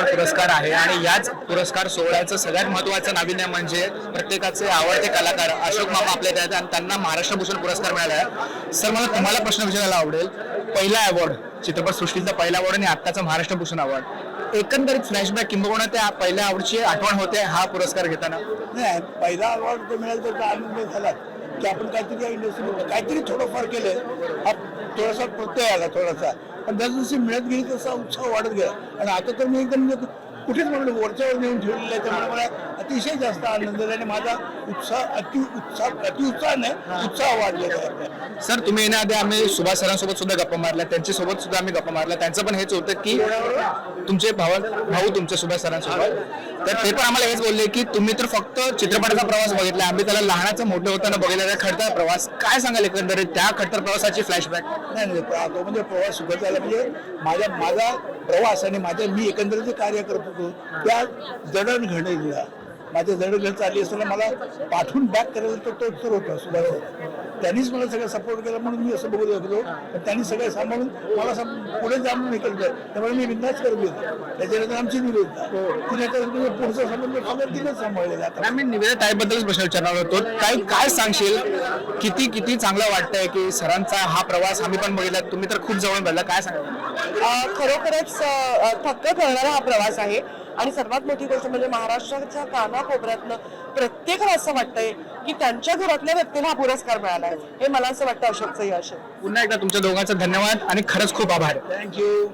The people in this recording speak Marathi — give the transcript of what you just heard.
चित्रपट पुरस्कार आहे आणि याच पुरस्कार सोहळ्याचं सगळ्यात महत्वाचं नाविन्य म्हणजे प्रत्येकाचे आवडते कलाकार अशोक मामा आपल्या आहेत आणि त्यांना महाराष्ट्र भूषण पुरस्कार मिळाला आहे. सर मला तुम्हाला प्रश्न विचारायला आवडेल. पहिला अवॉर्ड चित्रपट सृष्टीचा पहिला अवॉर्ड आणि आत्ताचा महाराष्ट्र भूषण अवॉर्ड एकंदरीत फ्लॅशबॅक किंबहुना त्या पहिल्या आवडची आठवण होते हा पुरस्कार घेताना? नाही पहिला अवॉर्ड तो मिळाला तर आनंद झाला. की आपण काहीतरी या इंडस्ट्रीमध्ये काहीतरी थोडंफार केलं. हा थोडासा प्रत्यय आला थोडासा. आणि जसजशी मिळत गेली तसा उत्साह वाढत गेला. आणि आता तर मी एकदम कुठेच म्हणलं वरच्यावर नेऊन ठेवलेलं आहे. त्यामुळे मला अतिशय जास्त आनंद झाला आणि माझा उत्साह अति उत्साह अति उत्साह नाही उत्साह वाढलेला आहे. सर तुम्ही येण्याआधी आम्ही सुभाष सरांसोबत सुद्धा गप्पा मारल्या. त्यांच्यासोबत सुद्धा आम्ही गप्पा मारल्या. त्यांचं पण हेच होतं की तुमचे भाव भाऊ तुमचे सुभाष सरांसोबत. तर ते पण आम्हाला हेच बोलले की तुम्ही तर फक्त चित्रपटाचा प्रवास बघितला. आम्ही त्याला लहानाचं मोठं होताना बघितलेला खडतर प्रवास. काय सांगाल एकंदरीत? त्या खडतर प्रवासाची फ्लॅशबॅक नाही तो म्हणजे प्रवास सुखद झाला. म्हणजे माझ्या माझा प्रवास आणि माझ्या मी एकंदरीत जे कार्य करत होतो त्या जडणघडणीला माझ्या जडणघडण चालली असताना मला पाठवून बॅक करायला तर तो तर होता सुभाष होता. त्यांनीच मला सगळं सपोर्ट केला म्हणून मी असं बघत होतो पण त्यांनी सगळं सांभाळून मला सम- पुढे जाणून हे केलं. त्यामुळे मी बिंदास करत होतो. त्याच्यानंतर आमची निवेदना तिने तर म्हणजे पुढचा संबंध सगळं तिनेच सांभाळलेला आता आम्ही निवेदित ताईबद्दलच प्रश्न विचारणार होतो. काही काय सांगशील? किती किती चांगलं वाटतंय की सरांचा हा प्रवास आम्ही पण बघितला तुम्ही तर खूप जवळ घडला काय सांगाल? अ, खरोखरच थक्क करणारा हा प्रवास आहे. आणि सर्वात मोठी गोष्ट म्हणजे महाराष्ट्राच्या कानाकोपऱ्यातनं प्रत्येकाला असं वाटतंय की त्यांच्या घरातल्या व्यक्तीला हा पुरस्कार मिळाला हे मला असं वाटतं अशोकचं यश आहे. पुन्हा एकदा तुमच्या दोघांचा धन्यवाद आणि खरंच खूप आभार. थँक्यू